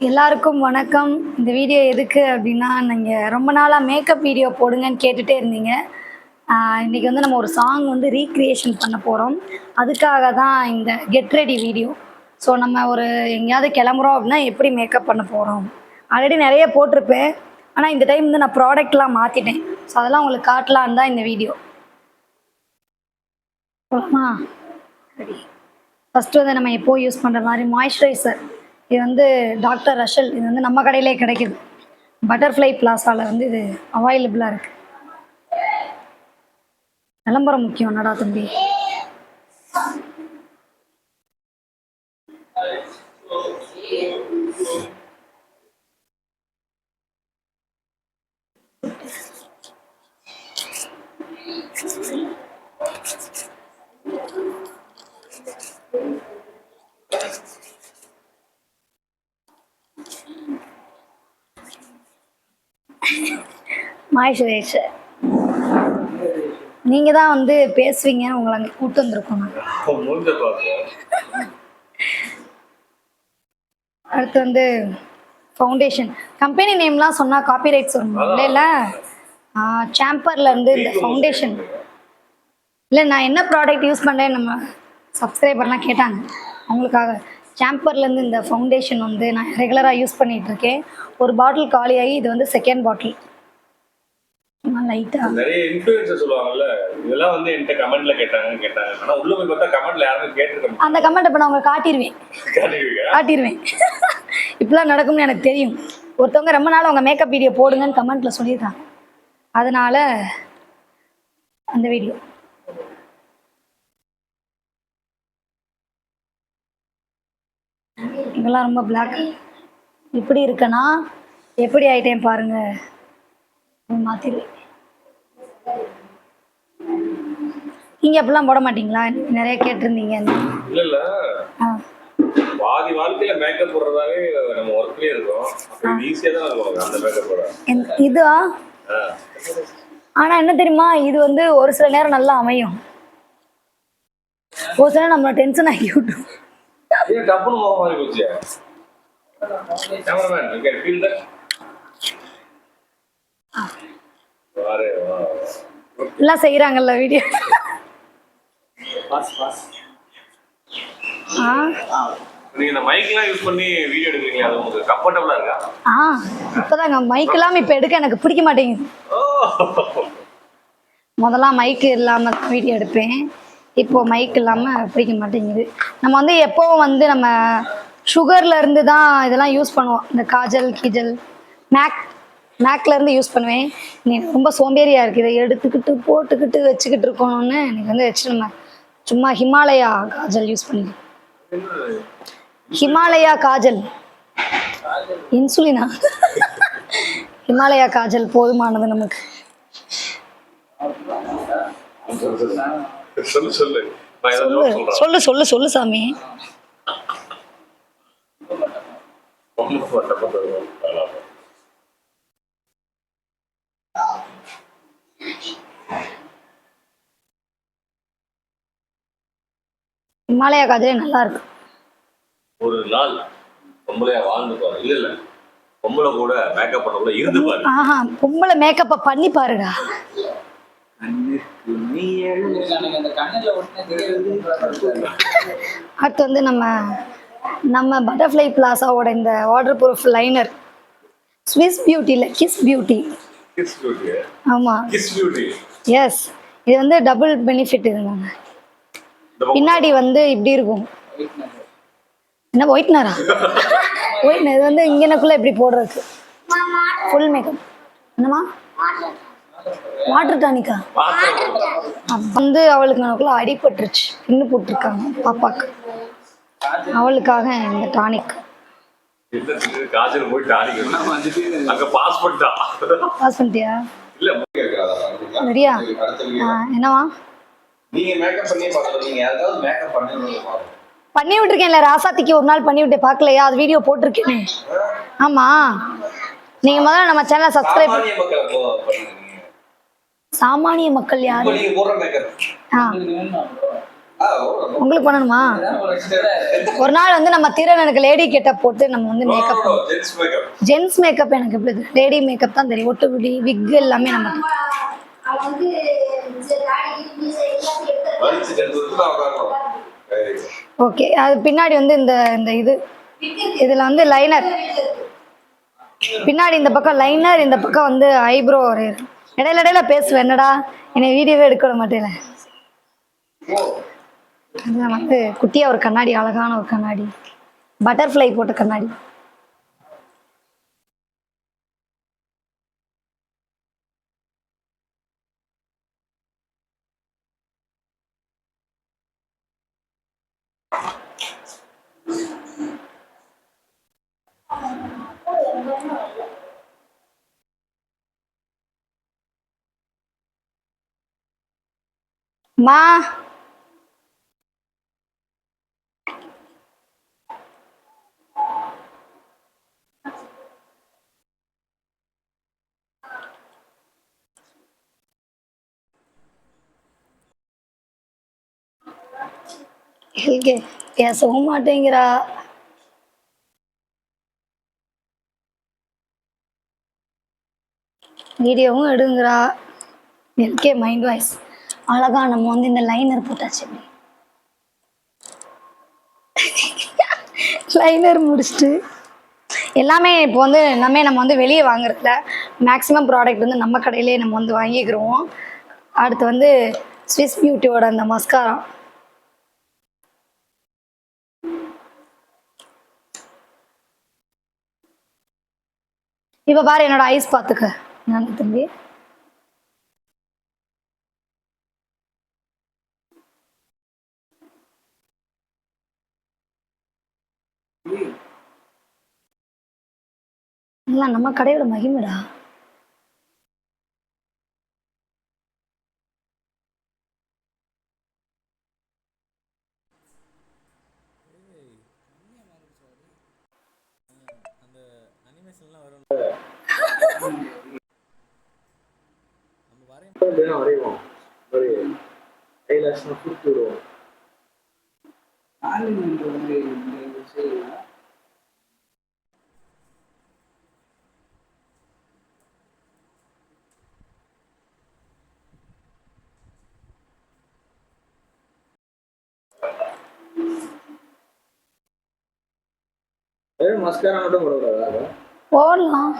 எல்லாருக்கும் வணக்கம். இந்த வீடியோ எதுக்கு அப்படின்னா நீங்கள் ரொம்ப நாளாக மேக்கப் வீடியோ போடுங்கன்னு கேட்டுகிட்டே இருந்தீங்க. இன்றைக்கி இன்னைக்கு வந்து நம்ம ஒரு சாங் வந்து ரீக்ரியேஷன் பண்ண போகிறோம் அதுக்காக தான் இந்த கெட் ரெடி வீடியோ ஸோ நம்ம ஒரு எங்கேயாவது கிளம்புறோம் அப்படின்னா எப்படி மேக்கப் பண்ண போகிறோம் ஆல்ரெடி நிறைய போட்டிருப்பேன். ஆனால் இந்த டைம் வந்து நான் ப்ராடக்ட்லாம் மாற்றிட்டேன் ஸோ அதெல்லாம் உங்களுக்கு காட்டலான் தான் இந்த வீடியோ போகலாமா சரி. ஃபஸ்ட்டு வந்து நம்ம எப்போது யூஸ் பண்ணுற மாதிரி மாய்ஸ்சரைசர் இது வந்து டாக்டர் ரஷல். இது வந்து நம்ம கடையிலே கிடைக்குது. பட்டர்ஃப்ளை பிளாஸாவில் வந்து இது அவைலபிளாக இருக்குது விளம்பரம் முக்கியம் நடா தம்பி? மாய்ஸ்சரைசர் நீங்கள் தான் வந்து பேசுவீங்க உங்களை அங்கே கூப்பிட்டு வந்திருக்கோம் அடுத்து வந்து ஃபவுண்டேஷன் கம்பெனி நேம்லாம் சொன்னால் காப்பிரைட்ஸ் வரும் இல்லை இல்லை. சாம்பர்ல இருந்து இந்த ஃபவுண்டேஷன் இல்லை நான் என்ன ப்ராடக்ட் யூஸ் பண்ணுறேன் நம்ம சப்ஸ்கிரைபர்லாம் கேட்டாங்க. அவங்களுக்காக. சாம்பர்லேருந்து இந்த ஃபவுண்டேஷன் வந்து நான் ரெகுலராக யூஸ் பண்ணிகிட்டு இருக்கேன். ஒரு பாட்டில் காலியாகி இது வந்து செகண்ட் பாட்டில் நிறைய இன்ஃபுளுசர் சொல்லுவாங்கல்ல இதெல்லாம் வந்து என்கிட்ட கமெண்ட்ல கேட்டாங்க கேட்டாங்க. ஆனா உள்ள போய் பார்த்தா கமெண்ட்ல யாருமே கேட்டிருக்க அந்த கமெண்ட் இப்போ நான் உங்களுக்கு காட்டிடுவேன் காட்டிடுவேன் இப்படிலாம் நடக்கும்னு எனக்கு தெரியும். ஒருத்தவங்க ரொம்ப நாள் அவங்க மேக்கப் வீடியோ போடுங்கன்னு கமெண்ட்டில் சொல்லியிருக்காங்க. அதனால அந்த வீடியோ இதெல்லாம் ரொம்ப பிளாக் இப்படி இருக்கனா? எப்படி ஆயிட்டேன் பாருங்க. மாற்றிடுவேன் நீங்கள் அப்படிலாம் போட மாட்டீங்களா? நிறைய கேட்டிருந்தீங்க. இல்ல இல்ல பாதி வாழ்க்கையில மேக்கப் போடுறதாவே நம்ம ஒர்க்லயே இருக்கோம். ஈஸியா தான் இருக்கும் அந்த மேக்கப் போட. இந்த- இதா? ஆ. ஆனா என்ன தெரியுமா? இது வந்து ஒரு சில நேரம் நல்லா அமையும். ஒரு சில நம்மள டென்ஷன் ஆகி விட்டுரும் ஏன் டப்புனு முகம் மாறி போச்சு? Cameraman you can feel that வாரே வா எல்லாம் செய்யறாங்கல்ல வீடியோ ஆ நீங்க இந்த மைக்லாம் யூஸ் பண்ணி வீடியோ எடுக்கிறீங்களா அது உங்களுக்கு கம்ஃபர்டபுளா இருக்கா? ஆ இப்போதாங்க. மைக் இல்லாமல் இப்போ எடுக்க எனக்கு பிடிக்க மாட்டேங்குது. முதல்ல மைக் இல்லாமல் வீடியோ எடுப்பேன். இப்போ மைக் இல்லாமல் பிடிக்க மாட்டேங்குது. நம்ம வந்து எப்போவும் வந்து நம்ம சுகர்ல இருந்து தான் இதெல்லாம் யூஸ் பண்ணுவோம். இந்த காஜல் கீஜல் மேக் மேக்ல இருந்து யூஸ் பண்ணுவேன். நீ ரொம்ப சோம்பேறியா இருக்கு இதை எடுத்துக்கிட்டு போட்டுக்கிட்டு வச்சுக்கிட்டு இருக்கணும்னு எனக்கு வந்து வச்சு நம்ம சும்மா ஹிமாலயா காஜல் யூஸ் பண்ணி ஹிமாலயா காஜல். இன்சுலினா. ஹிமாலயா காஜல் போதுமானது நமக்கு. சொல்லு சொல்லு. சொல்லு. சாமி. ஹிமாலயா காஜலே நல்லா இருக்கு ஒரு நாள் பொம்பளையா வாழ்ந்து பாரு. இல்ல இல்ல. பொம்பளை கூட மேக்கப் பண்ண கூட இருந்து பாரு. ஆஹா பொம்பளை மேக்கப்பை பண்ணி பாருடா. எனக்கு அந்த கண்ணுல ஒண்ணு தெரியாது அடுத்து வந்து நம்ம நம்ம பட்டர்ஃப்ளை பிளாசாவோட இந்த வாட்டர் ப்ரூஃப் லைனர் ஸ்விஸ் பியூட்டியில் கிஸ் பியூட்டி கிஸ் பியூட்டி ஆமாம் கிஸ் பியூட்டி எஸ் இது வந்து டபுள் பெனிஃபிட் இதுங்க பின்னாடி வந்து இப்படி இருக்கும். என்ன ஒயிட்னரா? ஒயிட்னர் இது வந்து இங்கனக்குள்ளே இப்படி போடுறதுக்கு. ஃபுல் மேக்கப் என்னம்மா? வாட்டர் டானிக்கா வந்து அவளுக்கு எனக்குள்ள அடிபட்டுருச்சு. பின்னு போட்டிருக்காங்க பாப்பாக்கு. அவளுக்காக இந்த டானிக் பாஸ் பண்ணிட்டா? பாஸ் பண்ணிட்டியா? ஆ, என்னவா நீங்க மேக்கப் பண்ணி பார்க்கல நீங்க யாராவது மேக்கப் பண்ணி பண்ணி விட்டுருக்கேன்ல ராசாத்திக்கு ஒரு நாள் பண்ணி விட்டு பார்க்கலையா? அது வீடியோ போட்டிருக்கேனே. ஆமா. நீங்க முதல்ல நம்ம சேனலை சப்ஸ்கிரைப் சாமானிய மக்களை யாரு? உங்களுக்கு பண்ணணுமா? ஒரு நாள் வந்து நம்ம திறன் எனக்கு லேடி கெட்டப் போட்டு நம்ம வந்து மேக்கப். ஜென்ஸ் மேக்கப் எனக்கு எப்படி லேடி மேக்கப் தான் தெரியும். ஒட்டு விடி விக் எல்லாமே நமக்கு. ஓகே அது பின்னாடி வந்து இந்த இந்த இது. இதில் வந்து லைனர் பின்னாடி இந்த பக்கம் லைனர் இந்த பக்கம் வந்து ஐப்ரோ ஒரு இடையில இடையில பேசுவேன் என்னடா? என்னை வீடியோவே எடுக்க மாட்டேல. அது வந்து குட்டியாக ஒரு கண்ணாடி அழகான ஒரு கண்ணாடி. பட்டர்ஃப்ளை போட்ட கண்ணாடி. மா. எல்கே பேசவும் மாட்டேங்கிறா. வீடியோவும் எடுங்கிறா. எல்கே மைண்ட் வாய்ஸ் அழகா நம்ம வந்து இந்த லைனர் போட்டாச்சு. லைனர் முடிச்சுட்டு. எல்லாமே இப்போ வந்து எல்லாமே நம்ம வந்து வெளியே வாங்குறதுல மேக்ஸிமம் ப்ராடக்ட் வந்து நம்ம கடையிலே நம்ம வந்து வாங்கிக்கிறோம் அடுத்து வந்து ஸ்விஸ் பியூட்டியோட அந்த மஸ்காரா இப்போ பாரு என்னோட ஐஸ் பார்த்துக்க நான் தம்பி. இல்லை நம்ம கடையோட மகிமைடா. மஸ்காரா மட்டும் போடக்கூடாதா போடலாம்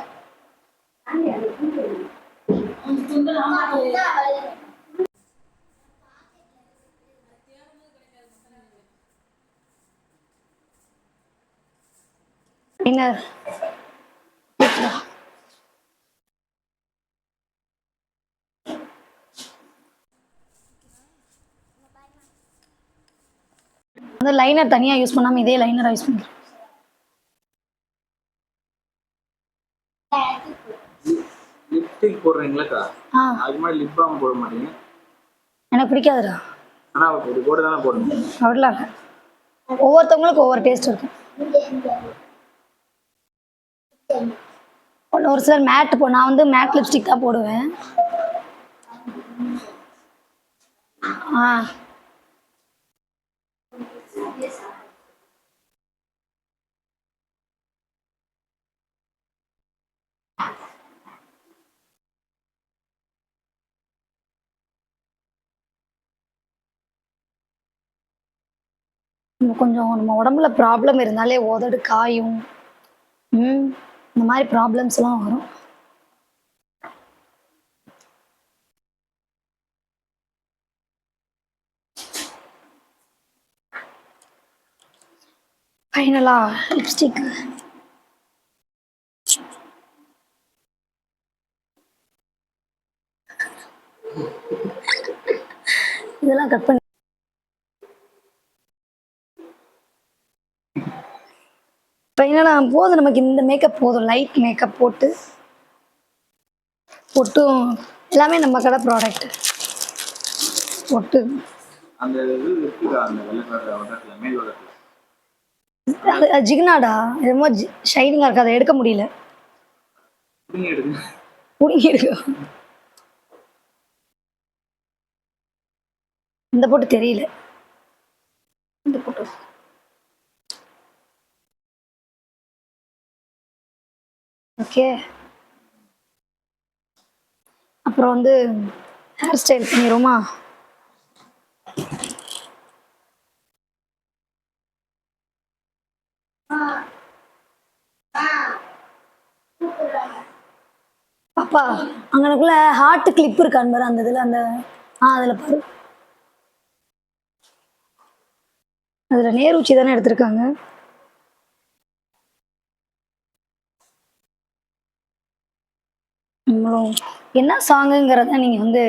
என்ன அந்த லைனர் தனியாக யூஸ் பண்ணாமல் இதே லைனராக யூஸ் பண்ணுறேன் லிப்ஸ்டிக் போடுறீங்களாக்கா? ஆ. அதுக்கு மாதிரி லிப் பாம் போட மாட்டீங்க. எனக்கு பிடிக்காதுடா. ஆனா இப்படி போட்டு தானே போடணும். அப்படிலாம் இல்லை ஒவ்வொருத்தவங்களுக்கும் ஒவ்வொரு டேஸ்ட் இருக்கும். ஒரு- ஒரு சிலர் மேட் போ நான் வந்து மேட் லிப்ஸ்டிக் தான் போடுவேன். ஆ. கொஞ்சம் நம்ம உடம்புல ப்ராப்ளம் இருந்தாலே உதடு காயும் ம் இந்த மாதிரி ப்ராப்ளம்ஸ்லாம் வரும். ஃபைனலா லிப்ஸ்டிக் இதெல்லாம் கட் பண்ணி ஃபைனலாக போதும் நமக்கு இந்த மேக்கப் போதும் லைட் மேக்கப் போட்டு பொட்டும் எல்லாமே நம்ம கடை ப்ராடக்ட் பொட்டு. அது ஜிகினாடா? என்னமோ ஷைனிங்காக இருக்கு அதை எடுக்க முடியல. நீங்க எடுங்க. பிடிங்கி இருக்கு இந்த பொட்டு தெரியல. ஓகே அப்புறம் வந்து ஹேர் ஸ்டைல் பண்ணிடுவோமா? பாப்பா அங்கனக்குள்ள ஹார்ட் கிளிப் இருக்கான்னு பாரு அந்த இதுல அந்த ஆ அதுல பாரு. அதுல நேர் ஊச்சி தானே எடுத்திருக்காங்க. நம்மளும் என்ன சாங்குங்கிறத நீங்கள் வந்து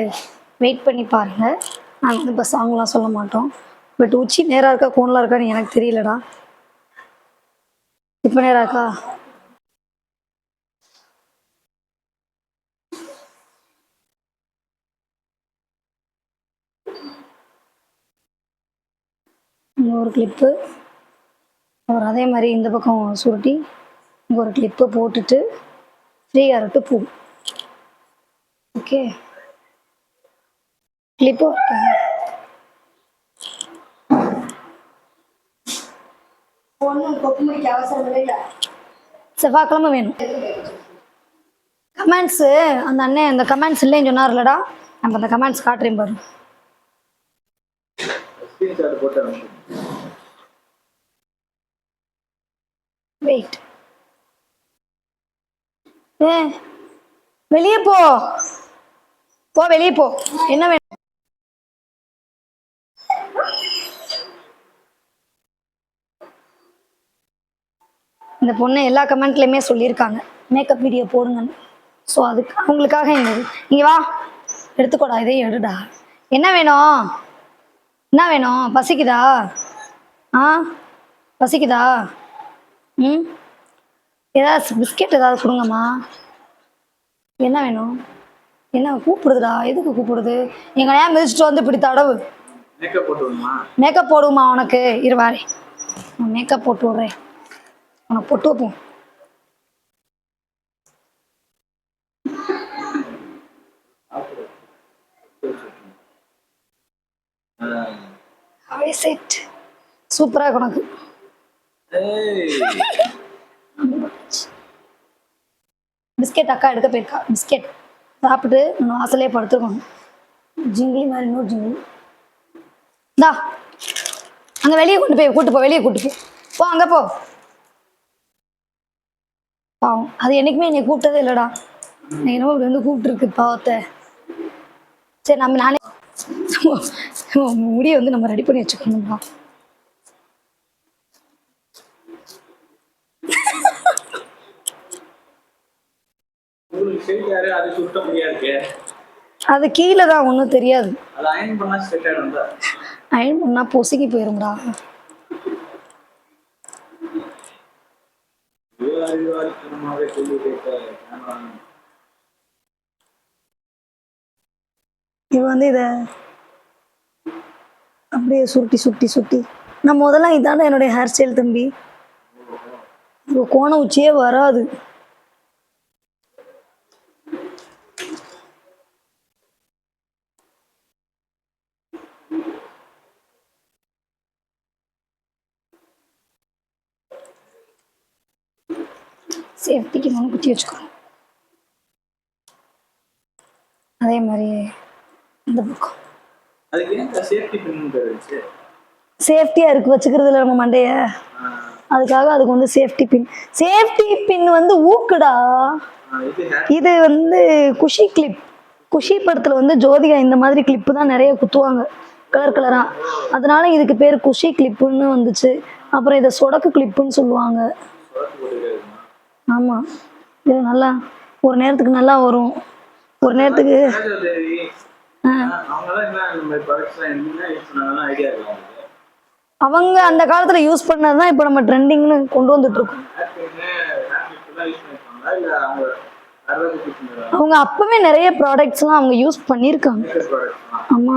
வெயிட் பண்ணி பாருங்கள் நாங்கள் வந்து இப்போ சாங்லாம் சொல்ல மாட்டோம். பட் உச்சி நேராக இருக்கா கோணலாக இருக்கான்னு எனக்கு தெரியலடா. இப்போ நேராக இருக்கா? இங்கே ஒரு கிளிப்பு அப்புறம் அதே மாதிரி இந்த பக்கம் சுருட்டி இங்கே ஒரு கிளிப்பு போட்டுட்டு ஃப்ரீயாக இருக்கு பூ. ஓகே. கிளிப்பு செவ்வாய்க்கிழமை வேணும். கமெண்ட்ஸு அந்த அண்ணன் அந்த கமெண்ட்ஸ் இல்லைன்னு சொன்னார்லடா. நம்ம அந்த கமெண்ட்ஸ் காட்டுறேன் பாரு. வெயிட் ஏ வெளியே போ. போ வெளியே போ. என்ன வேணும் இந்த பொண்ணு எல்லா கமெண்ட்லையுமே சொல்லியிருக்காங்க. மேக்கப் வீடியோ போடுங்கன்னு. ஸோ அதுக்கு அவங்களுக்காக இந்த இங்கே வா. எடுத்துக்கோடா இதையும் எடுடா. என்ன வேணும்? என்ன வேணும்? பசிக்குதா? ஆ? பசிக்குதா? ம்? ஏதாவது பிஸ்கெட் ஏதாவது கொடுங்கம்மா. என்ன வேணும்? என்ன கூப்பிடுதுடா? எதுக்கு கூப்பிடுது? எங்கள் நேரம் மிதிச்சிட்டு வந்து இப்படி தடவு. மேக்கப் போடுமா உனக்கு? இருவாரே நான் மேக்கப் போட்டு விட்றேன். உனக்கு பொட்டு வைப்போம். செட் சூப்பராக உனக்கு. ஏய். பிஸ்கெட் அக்கா எடுக்க போயிருக்கா? பிஸ்கெட். சாப்பிட்டு நான் வாசலே படுத்துக்கணும் ஜிங்கிலி மாதிரி இன்னொரு ஜிங்கிலி தா அங்கே வெளியே கொண்டு போய் கூட்டு போ வெளியே கூட்டு போ. போ அங்கே போ. பாவம் அது என்னைக்குமே என்னை கூப்பிட்டதே இல்லைடா. நீ என்னமோ இப்படி வந்து கூப்பிட்டுருக்கு பாவத்தை. சரி நம்ம நானே முடியை வந்து நம்ம ரெடி பண்ணி வச்சுக்கணும்ப்பா யாரு அது சுத்த முடியாது அது கீழே தான் ஒன்றும் தெரியாது. அது அயன் பண்ணா ஸ்ட்ரெயிட் ஆயிடும் தான் அயன் பண்ணால் பொசுக்கி போயிரும்டா. இது வந்து இதை அப்படியே சுருட்டி சுருட்டி சுருட்டி. நான் முதல்ல இதான என்னுடைய ஹேர் ஸ்டைல் தம்பி. கோண உச்சியே வராது. குத்தி வச்சுக்கணும் அதே மாதிரி இந்த பக்கம். அதுக்கு ஏன் சேஃப்டி பின்னு இருந்துச்சு? சேஃப்டியாக இருக்கு வச்சுக்கிறது இல்லை நம்ம மண்டைய. அதுக்காக அதுக்கு வந்து சேஃப்டி பின் சேஃப்டி பின் வந்து ஊக்குடா. இது வந்து குஷி கிளிப் குஷி படத்தில் வந்து ஜோதிகா இந்த மாதிரி கிளிப்பு தான் நிறைய குத்துவாங்க கலர் கலராக அதனால இதுக்கு பேர் குஷி கிளிப்புன்னு வந்துச்சு. அப்புறம் இதை சொடக்கு கிளிப்புன்னு சொல்லுவாங்க. ஆமாம் இது நல்லா ஒரு நேரத்துக்கு நல்லா வரும். ஒரு நேரத்துக்கு அவங்க அந்த காலத்துல யூஸ் பண்ணது தான் இப்போ நம்ம ட்ரெண்டிங்னு கொண்டு வந்துட்டு இருக்கோம் அவங்க அப்பவே நிறைய ப்ராடக்ட்ஸ்லாம் அவங்க யூஸ் பண்ணியிருக்காங்க. ஆமா.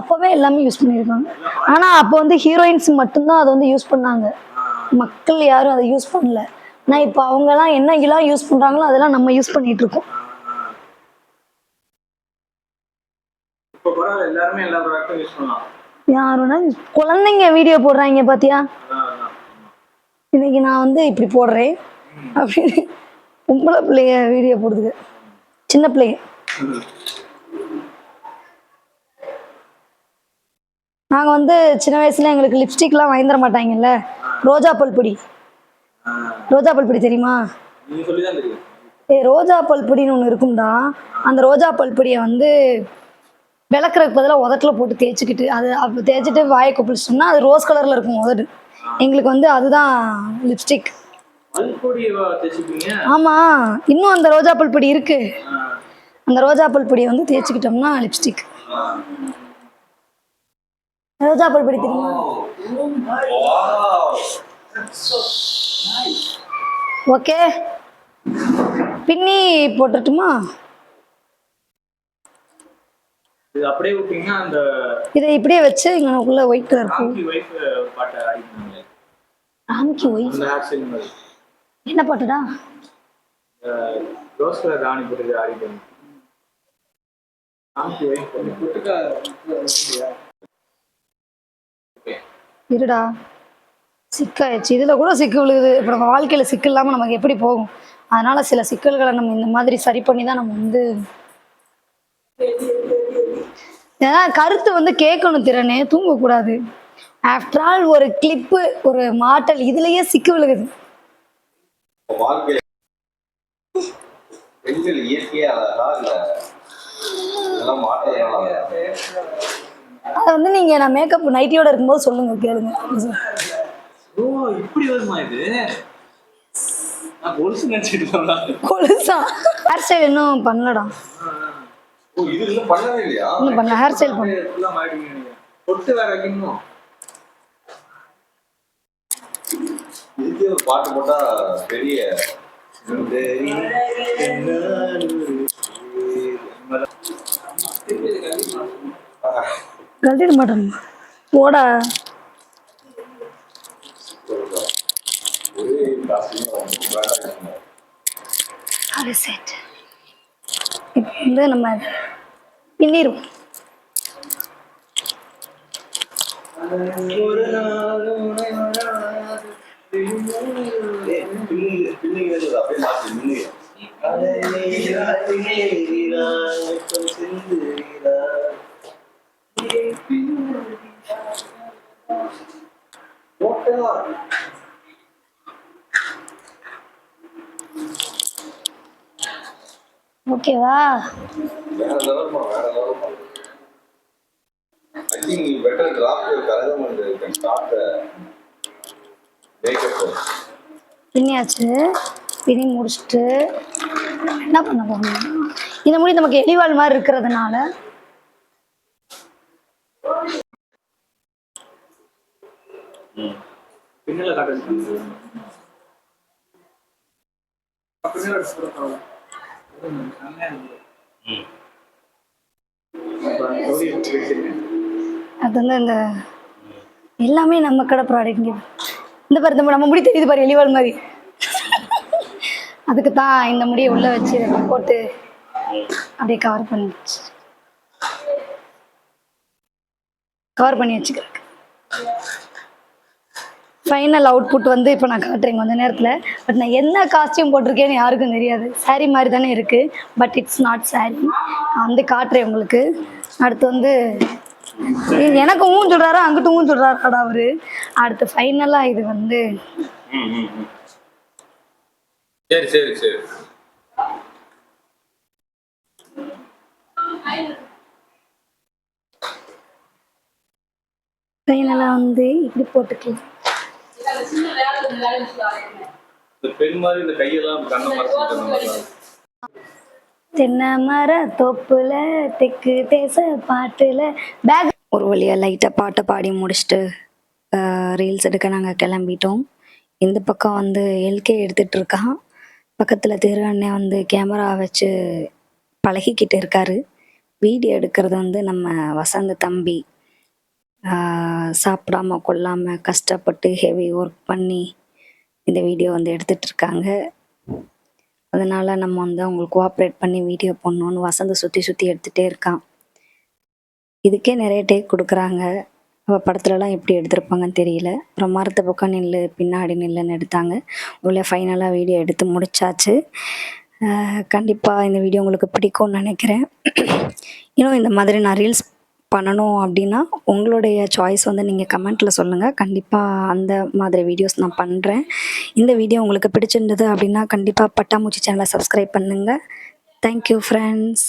அப்பவே எல்லாமே யூஸ் பண்ணியிருக்காங்க. ஆனா அப்போ வந்து ஹீரோயின்ஸ் மட்டும்தான் அதை வந்து யூஸ் பண்ணாங்க. மக்கள் யாரும் அதை யூஸ் பண்ணல. ஆனால் இப்போ அவங்கெல்லாம் என்ன எல்லாம் யூஸ் பண்ணுறாங்களோ அதெல்லாம் நம்ம யூஸ் பண்ணிட்டு இருக்கோம். யாருன்னா குழந்தைங்க வீடியோ போடுறாங்க பாத்தியா? இன்னைக்கு இன்னைக்கு நான் வந்து இப்படி போடுறேன். அப்படின்னு பொம்பளை பிள்ளைங்க வீடியோ போடுதுங்க சின்ன பிள்ளைங்க. நாங்கள் வந்து சின்ன வயசுல எங்களுக்கு லிப்ஸ்டிக்லாம் வாங்கி தர மாட்டாங்கல்ல. ரோஜா பல்பொடி ரோஜா பல்பொடி தெரியுமா. ஏய் ரோஜா பல்பொடின்னு ஒன்று இருக்கும்டா. அந்த ரோஜா பல்பொடியை வந்து விளக்குறதுக்கு பதிலாக உதட்டில் போட்டு தேய்ச்சிக்கிட்டு அது அப்போ தேய்ச்சிட்டு வாயை கொப்பளிச்சிட்டோம்னா அது ரோஸ் கலரில் இருக்கும் உதடு. எங்களுக்கு வந்து அதுதான் லிப்ஸ்டிக் ஆமாம் இன்னும் அந்த ரோஜா பல்பொடி இருக்கு அந்த ரோஜா பல்பொடியை வந்து தேய்ச்சிக்கிட்டோம்னா லிப்ஸ்டிக் ரோஜா பல்பொடி தெரியுமா? ஓகே. பின்னி போட்டுட்டுமா? இது அப்படியே விட்டீங்கன்னா அந்த இதை இப்படியே வச்சு இங்கே உள்ள ஒயிட் கலர் பூ. பாட்டை ஆடினாங்க ராம்கி ஒயிட் என்ன பாட்டுடா? ரோஸ் கலர் ராணி போட்டு ஆடிட்டாங்க இருடா. சிக்காயிடுச்சு. இதில் கூட சிக்கு விழுகுது. இப்போ நம்ம வாழ்க்கையில் சிக்கு இல்லாமல் நமக்கு எப்படி போகும்? அதனால சில சிக்கல்களை நம்ம இந்த மாதிரி சரி பண்ணி தான் நம்ம வந்து ஏன்னா கருத்து வந்து கேட்கணும் திறனே. தூங்கக்கூடாது. ஆஃப்டர் ஆல் ஒரு கிளிப்பு ஒரு மாட்டல் இதுலயே சிக்கு விழுகுது. பெண்கள் இயற்கையா அதை வந்து நீங்கள் நான் மேக்கப் நைட்டியோட இருக்கும்போது சொல்லுங்க கேளுங்க. ஓ இப்படி வருமா இது? கொலுசு ஹேர் ஸ்டைல் இன்னும் பண்ணலடா. ஓ இது இன்னும் பண்ணவே இல்லையா? இன்னும் பண்ணல ஹேர் ஸ்டைல் பண்ண பாட்டு போட்டா பெரிய கழட்டிட மாட்டேன். போடா. ஒரே செட் இப்போ வந்து நம்ம பின்னிடுவோம். ஓகேவா? பின்னியாச்சு பின்னி முடிச்சுட்டு என்ன பண்ண போகணும் இந்த முடி நமக்கு எலிவாள் மாதிரி இருக்கிறதுனால. பின்னல காட்டுறது பின்னாடி அது வந்து இந்த எல்லாமே நம்ம கடை ப்ராடக்ட்ங்க இந்த பாரு நம்ம முடி தெரியுது பாரு எலிவாள் மாதிரி. அதுக்கு தான் இந்த முடியை உள்ள வச்சு போட்டு அப்படியே கவர் பண்ணி கவர் பண்ணி வச்சுக்கிறேன் ஃபைனல் அவுட்புட் வந்து இப்போ நான் காட்டுறேன் கொஞ்ச நேரத்தில். பட் நான் என்ன காஸ்டியூம் போட்டிருக்கேன்னு யாருக்கும் தெரியாது. Saree மாதிரி தானே இருக்குது பட் இட்ஸ் நாட் saree. நான் வந்து காட்டுறேன் உங்களுக்கு. அடுத்து வந்து எனக்கு ஊன் சொல்கிறாரா அங்கிட்டு ஊன் சொல்கிறாராடா அவரு. அடுத்து ஃபைனலாக இது வந்து சரி சரி சரி. ஃபைனலாக வந்து இப்படி போட்டுக்கலாம் இந்த பெண் மாதிரி இந்த கையெல்லாம் கண்ணை மறைச்சிட்டு தென்னை மர தொப்புல தெக்கு தேச பாட்டுல பேக் ஒரு வழியாக லைட்டாக பாட்டை பாடி முடிச்சுட்டு ரீல்ஸ் எடுக்க நாங்கள் கிளம்பிட்டோம். இந்த பக்கம் வந்து எல்கே எடுத்துட்டு இருக்கான். பக்கத்தில் திரு அண்ணன் வந்து கேமரா வச்சு பழகிக்கிட்டு இருக்காரு. வீடியோ எடுக்கிறது வந்து நம்ம வசந்த தம்பி. சாப்பிடாம கொள்ளாம கஷ்டப்பட்டு ஹெவி ஒர்க் பண்ணி இந்த வீடியோ வந்து எடுத்துகிட்டு இருக்காங்க அதனால் நம்ம வந்து அவங்களுக்கு கோஆப்ரேட் பண்ணி வீடியோ பண்ணணும்னு வசந்த சுற்றி சுற்றி எடுத்துகிட்டே இருக்கான். இதுக்கே நிறைய டேக் கொடுக்குறாங்க. அவள் படத்துலலாம் எப்படி எடுத்திருப்பாங்கன்னு தெரியல. அப்புறம் மரத்து பக்கம் நில்லு பின்னாடி நில்லுன்னு எடுத்தாங்க. உள்ள ஃபைனலாக வீடியோ எடுத்து முடிச்சாச்சு. கண்டிப்பாக இந்த வீடியோ உங்களுக்கு பிடிக்கும்னு நினைக்கிறேன். இன்னும் இந்த மாதிரி நான் ரீல்ஸ் பண்ணணும் அப்படின்னா உங்களுடைய சாய்ஸ் வந்து நீங்கள் கமெண்ட்டில் சொல்லுங்கள் கண்டிப்பாக அந்த மாதிரி வீடியோஸ் நான் பண்ணுறேன் இந்த வீடியோ உங்களுக்கு பிடிச்சிருந்தது அப்படின்னா கண்டிப்பாக பட்டாமூச்சி சேனலை சப்ஸ்கிரைப் பண்ணுங்கள் தேங்க்யூ ஃப்ரெண்ட்ஸ்